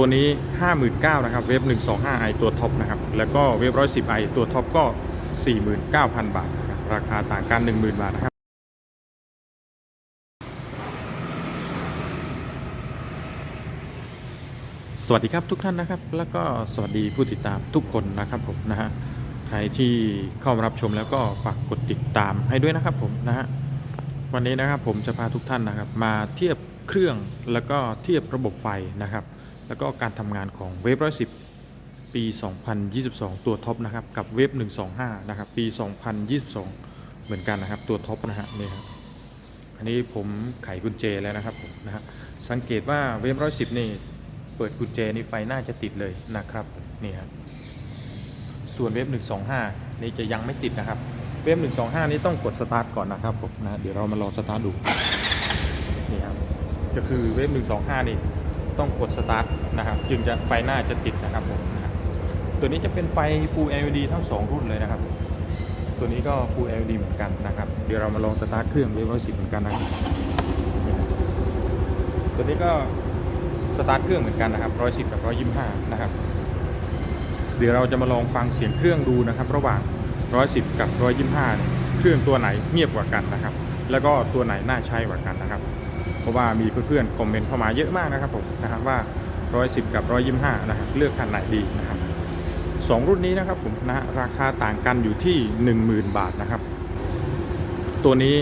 ตัวนี้ 59,000นะครับ เวฟ 125i ตัวท็อปนะครับ แล้วก็เวฟ 110i ตัวท็อปก็ 49,000 บาทนะครับราคาต่างกัน 10,000 บาทนะครับ สวัสดีครับทุกท่านนะครับ แล้วก็สวัสดีผู้ติดตามทุกคนนะครับผมนะฮะ ใครที่เข้ามารับชมแล้วก็ฝากกดติดตามให้ด้วยนะครับผมนะฮะ วันนี้นะครับผมจะพาทุกท่านนะครับ มาเทียบเครื่องแล้วก็เทียบระบบไฟนะครับ แล้วก็การทำงานของเวฟร้อยสิบปี 2022 ตัวท็อปนะครับกับเวฟ125 นะครับ ปี 2022 เหมือนกันนะครับ ตัวท็อปนะฮะนี่ครับอันนี้ผมไขกุญแจแล้วนะครับผมนะฮะสังเกตว่าเวฟร้อยสิบนี่เปิดกุญแจนี่ไฟน่าจะติดเลยนะครับนี่ครับส่วนเว็บ125 นี่จะยังไม่ติดนะครับ เว็บ125 นี่ต้องกดสตาร์ทก่อนนะครับผมนะเดี๋ยวเรามาลองสตาร์ทดูนี่ครับก็คือเว็บ125 นี่ ต้องกดสตาร์ทนะครับจึงจะไฟหน้าจะติดนะครับผมนะบตัวนี้จะเป็นไฟ Full LED ทั้ง 2 รุ่นเลยนะครับ ตัวนี้ก็ Full LED เหมือนกันนะครับ เดี๋ยวเรามาลองสตาร์ทเครื่องเว็บ110เหมือนกันนะครับตัวนี้ก็สตาร์ทเครื่องเหมือนกันนะครับ110กับ125นะครับ เดี๋ยวเราจะมาลองฟังเสียงเครื่องดูนะครับ ระหว่าง110กับ125เนี่ยเครื่องตัวไหนเงียบกว่ากันนะครับ แล้วก็ตัวไหนน่าใช้กว่ากันนะครับ ราะว่ามีเพื่อนๆคอมเมนต์เข้ามาเยอะมากนะครับผมนะครับว่า 110 กับ 125 นะครับเลือกคันไหนดีนะครับสองรุ่นนี้นะครับผมนะราคาต่างกันอยู่ที่ 10,000 บาทนะครับ ตัวนี้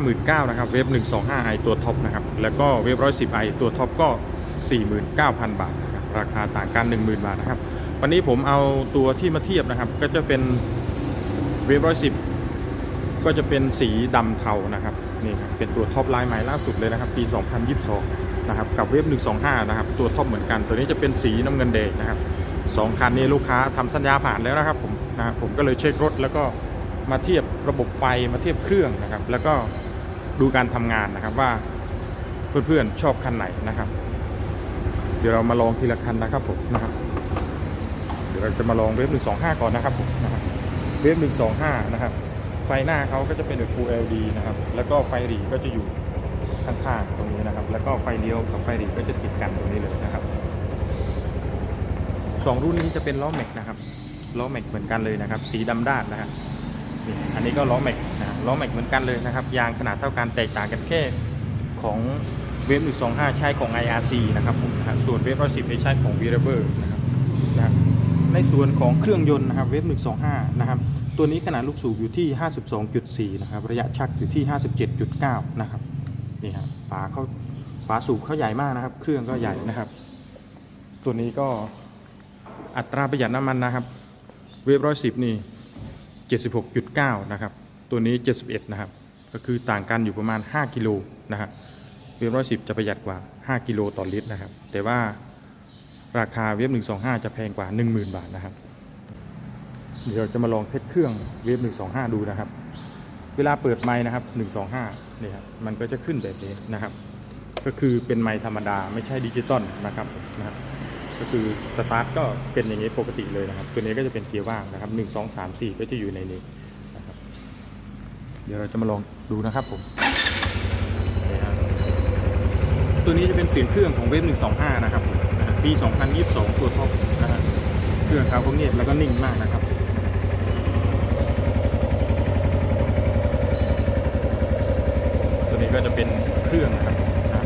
59,000นะครับเวฟ 125i ตัวท็อปนะครับแล้วก็เวฟ 110i ตัวท็อปก็ 49,000 บาทนะครับราคาต่างกัน 10,000 บาทนะครับ วันนี้ผมเอาตัวที่มาเทียบนะครับ ก็จะเป็นเวฟ110 ก็จะเป็นสีดำเทานะครับ นี่เป็นตัวท็อปไลน์ใหม่ล่าสุดเลยนะครับ ปี 2022 นะครับ กับเวฟ125 นะครับ ตัวท็อปเหมือนกัน ตัวนี้จะเป็นสีน้ำเงินแดงนะครับสองคันนี้ลูกค้าทำสัญญาผ่านแล้วนะครับผมนะผมก็เลยเช็ครถแล้วก็มาเทียบระบบไฟมาเทียบเครื่องนะครับ แล้วก็ดูการทำงานนะครับว่าเพื่อนๆชอบคันไหนนะครับ เดี๋ยวเรามาลองทีละคันนะครับผมนะครับ เดี๋ยวเราจะมาลองเวฟ125 ก่อนนะครับผมนะครับเวฟ125 นะครับ ไฟหน้าเขาก็จะเป็นแบบ Full LED นะครับ แล้วก็ไฟหรีก็จะอยู่ข้างๆตรงนี้นะครับ แล้วก็ไฟเลี้ยวกับไฟหรีก็จะติดกันตรงนี้เลยนะครับสองรุ่นนี้จะเป็นล้อแม็กนะครับ ล้อแม็กเหมือนกันเลยนะครับ สีดำด้านนะครับนี่อันนี้ก็ล้อแม็กนะล้อแม็กเหมือนกันเลยนะครับ ยางขนาดเท่ากันแตกต่างกันแค่ของเวฟ125ใช้ของ IRC นะครับผมนะครับส่วนเวฟ110ใช้ของ v i r a b l e นะครับนะในส่วนของเครื่องยนต์นะครับเวฟ125นะครับ ตัวนี้ขนาดลูกสูบอยู่ที่ 52.4 นะครับ ระยะชักอยู่ที่ 57.9 นะครับ นี่ครับฝาเขาฝาสูบเขาใหญ่มากนะครับ เครื่องก็ใหญ่นะครับ ตัวนี้ก็อัตราประหยัดน้ำมันนะครับ เวฟร้อยสิบนี่ 76.9 นะครับ ตัวนี้ 71 นะครับ ก็คือต่างกันอยู่ประมาณ 5 กิโลนะครับ เวฟร้อยสิบจะประหยัดกว่า 5 กิโลต่อลิตรนะครับ แต่ว่าราคาเวฟ125 จะแพงกว่า 10,000 บาทนะครับ เดี๋ยวจะมาลองเทสเครื่องเวฟ125ดูนะครับ เวลาเปิดไม้นะครับ125นี่ครับมันก็จะขึ้นแบบนี้นะครับ ก็คือเป็นไม้ธรรมดาไม่ใช่ดิจิตอลนะครับนะครับก็คือสตาร์ทก็เป็นอย่างนี้ปกติเลยนะครับ ตัวนี้ก็จะเป็นเกียร์ว่างนะครับ1 2 3 4ก็จะอยู่ในนี้นะครับเดี๋ยวเราจะมาลองดูนะครับผมตัวนี้จะเป็นเสียงเครื่องของเวฟ125นะครับผมนะฮะปี2022ตัวท็อปนะฮะเครื่องเขาก็เงียบแล้วก็นิ่งมากนะครับ ตัวนี้ ก็จะเป็นเครื่องนะครับนะ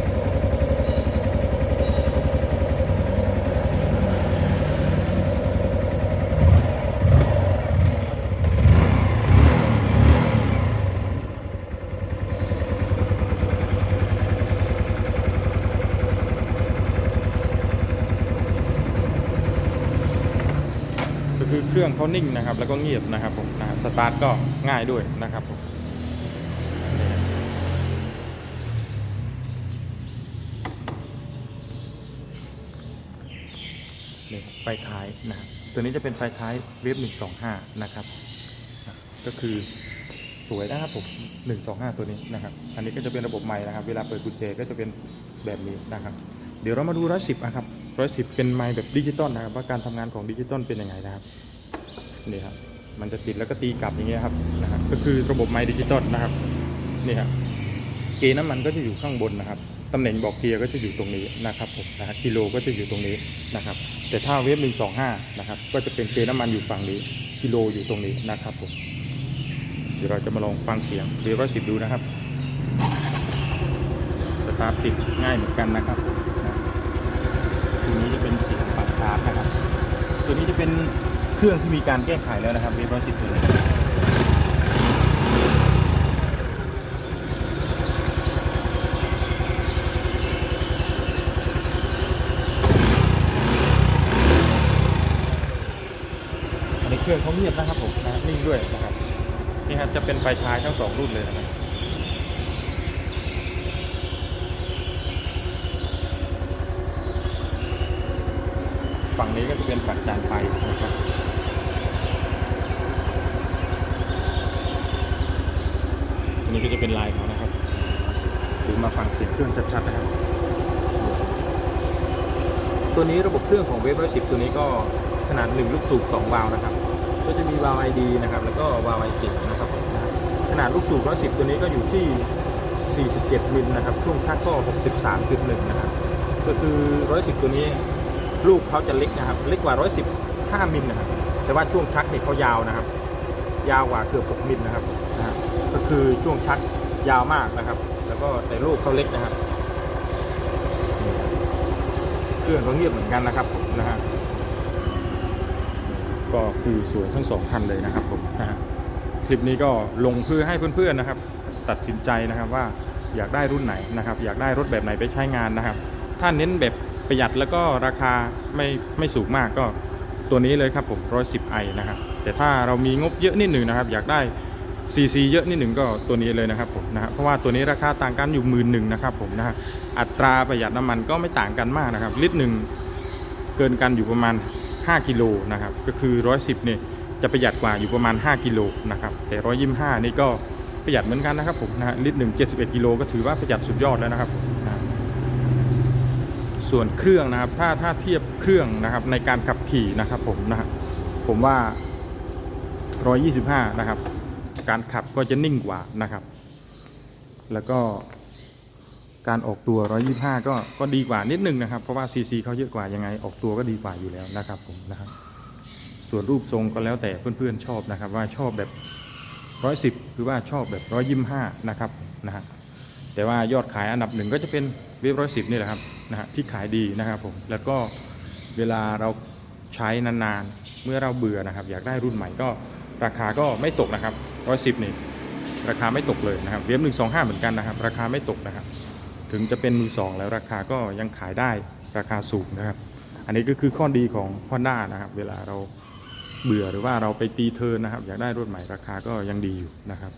ก็คือเครื่องเขานิ่งนะครับ แล้วก็เงียบนะครับผมนะสตาร์ทก็ง่ายด้วยนะครับผม ฟท้ายนะครับตัวนี้จะเป็นไฟท้ายเวฟ125 นะครับ ก็คือสวยนะครับผม125 ตัวนี้นะครับ อันนี้ก็จะเป็นระบบใหม่นะครับ เวลาเปิดกุญแจก็จะเป็นแบบนี้นะครับ เดี๋ยวเรามาดู110นะครับ110เป็นไมค์แบบดิจิตอลนะครับ ว่าการทำงานของดิจิตอลเป็นยังไงนะครับนี่ครับมันจะติดแล้วก็ตีกลับอย่างเงี้ยครับนะครับ ก็คือระบบไมค์ดิจิตอลนะครับนี่ครับเกณฑ์น้ำมันก็จะอยู่ข้างบนนะครับ ตำแหน่งบอกเกียร์ก็จะอยู่ตรงนี้นะครับผมนะฮะกิโลก็จะอยู่ตรงนี้นะครับ แต่ถ้าเวฟ125นะครับก็จะเป็นเกน้ำมันอยู่ฝั่งนี้กิโลอยู่ตรงนี้นะครับผมเดี๋ยวเราจะมาลองฟังเสียงเวฟร้อยสิบดูนะครับสตาร์ทติดง่ายเหมือนกันนะครับผมนะตัวนี้จะเป็นเสียงปากชาร์นะครับ ตัวนี้จะเป็นเครื่องที่มีการแก้ไขแล้วนะครับเวฟร้อยสิบตัวนี้ เครื่องเขาเงียบนะครับผมนะนิ่งด้วยนะครับนี่ครับจะเป็นไฟท้ายทั้งสองรุ่นเลยนะครับฝั่งนี้ก็จะเป็นฝั่งจานไฟนะครับอันนี้ก็จะเป็นลายเขานะครับดูมาฟังเสียงเครื่องชัดๆนะครับ ตัวนี้ระบบเครื่องของเวฟร้อยสิบตัวนี้ก็ขนาด1ลูกสูบ2วาล์วนะครับ ก็จะมีวาล์ว ID นะครับ แล้วก็วาล์ว I10 นะครับขนาดลูกสูบร้อยสิบตัวนี้ก็อยู่ที่ 47 มิลนะครับ ช่วงชักก็ 63.1 นะครับ ก็คือร้อยสิบตัวนี้ลูกเขาจะเล็กนะครับ เล็กกว่าร้อยสิบห้ามิลนะครับ แต่ว่าช่วงชักเนี่ยเขายาวนะครับ ยาวกว่าเกือบ 6 มิลนะครับนะก็คือช่วงชักยาวมากนะครับ แล้วก็แต่ลูกเขาเล็กนะครับ เครื่องก็เงียบเหมือนกันนะครับนะฮะ ก็คือสวยทั้งสองคันเลยนะครับผมนะคลิปนี้ก็ลงเพื่อให้เพื่อนๆนะครับ ตัดสินใจนะครับว่าอยากได้รุ่นไหนนะครับ อยากได้รถแบบไหนไปใช้งานนะครับ ถ้าเน้นแบบประหยัดแล้วก็ราคาไม่ไม่สูงมากก็ตัวนี้เลยครับผม 110i นะครับ แต่ถ้าเรามีงบเยอะนิดหนึ่งนะครับ อยากได้ CC เยอะนิดหนึ่งก็ตัวนี้เลยนะครับผมนะเพราะว่าตัวนี้ราคาต่างกันอยู่หมื่นหนึ่งนะครับผมนะฮะอัตราประหยัดน้ำมันก็ไม่ต่างกันมากนะครับ ลิตรหนึ่งเกินกันอยู่ประมาณ 5กิโลนะครับก็คือ 110เนี่ยจะประหยัดกว่าอยู่ประมาณ 5กิโลนะครับแต่ 125 นี่ก็ประหยัดเหมือนกันนะครับผมนะฮะลิตรหนึ่ง71กิโลก็ถือว่าประหยัดสุดยอดแล้วนะครับนะส่วนเครื่องนะครับถ้าถ้าเทียบเครื่องนะครับในการขับขี่นะครับผมนะฮะผมว่า 125 นะครับ การขับก็จะนิ่งกว่านะครับ แล้วก็ การออกตัว 125 ก็ก็ดีกว่านิดนึงนะครับ เพราะว่า CC เขาเยอะกว่ายังไงออกตัวก็ดีกว่าอยู่แล้วนะครับผมนะครับส่วนรูปทรงก็แล้วแต่เพื่อนๆชอบนะครับ ว่าชอบแบบ 110 หรือว่าชอบแบบ 125 นะครับนะฮะแต่ว่ายอดขายอันดับหนึ่งก็จะเป็นเว็บร้อยสิบนี่แหละครับนะฮะที่ขายดีนะครับผมแล้วก็เวลาเราใช้นานๆ เมื่อเราเบื่อนะครับ อยากได้รุ่นใหม่ก็ราคาก็ไม่ตกนะครับร้อยสิบนี่ราคาไม่ตกเลยนะครับเว็บหนึ่งสองห้าเหมือนกันนะครับ ราคาไม่ตกนะครับ ถึงจะเป็นมือสองแล้วราคาก็ยังขายได้ราคาสูงนะครับ อันนี้ก็คือข้อดีของ Honda นะครับ เวลาเราเบื่อหรือว่าเราไปตีเทินนะครับ อยากได้รถใหม่ราคาก็ยังดีอยู่นะครับ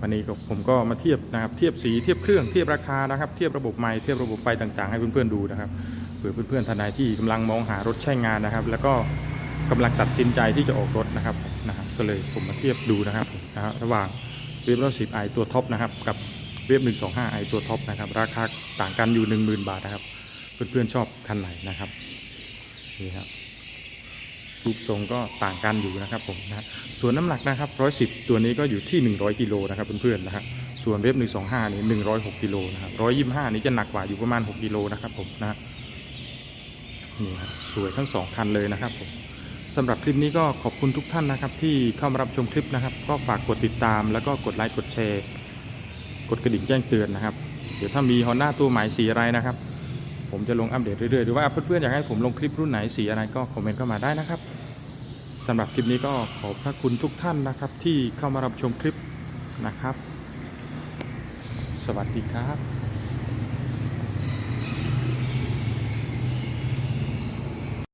วันนี้ก็ผมก็มาเทียบนะครับเทียบสีเทียบเครื่องเทียบราคานะครับ เทียบระบบไม้เทียบระบบไฟต่างๆ ให้เพื่อนๆดูนะครับเผื่อเพื่อนๆท่านใดที่กำลังมองหารถใช้งานนะครับ แล้วก็กำลังตัดสินใจที่จะออกรถนะครับนะครับ ก็เลยผมมาเทียบดูนะครับนะฮะระหว่างเว็บร้อยสิบไอตัวท็อปนะครับกับ เว็บหนึ่งสองห้าไอตัวท็อปนะครับ ราคาต่างกันอยู่หนึ่งหมื่นบาทนะครับ เพื่อนๆชอบคันไหนนะครับนี่ครับรูปทรงก็ต่างกันอยู่นะครับผมนะฮะส่วนน้ำหนักนะครับ 110 ตัวนี้ก็อยู่ที่ 100 กิโลนะครับเพื่อนๆนะฮะส่วนเว็บ125 นี่ 106 กิโลนะครับ125 นี่จะหนักกว่าอยู่ประมาณ 6 กิโลนะครับผมนะฮะนี่ครับสวยทั้งสองคันเลยนะครับผมสำหรับคลิปนี้ก็ขอบคุณทุกท่านนะครับที่เข้ามารับชมคลิปนะครับ ก็ฝากกดติดตามแล้วก็กดไลค์กดแชร์ กดกระดิ่งแจ้งเตือนนะครับ เดี๋ยวถ้ามี Honda ตัวใหม่สีอะไรนะครับ ผมจะลงอัปเดตเรื่อยๆ หรือว่าเพื่อนๆอยากให้ผมลงคลิปรุ่นไหนสีอะไรก็คอมเมนต์เข้ามาได้นะครับสำหรับคลิปนี้ก็ขอบพระคุณทุกท่านนะครับ ที่เข้ามารับชมคลิปนะครับ สวัสดีครับ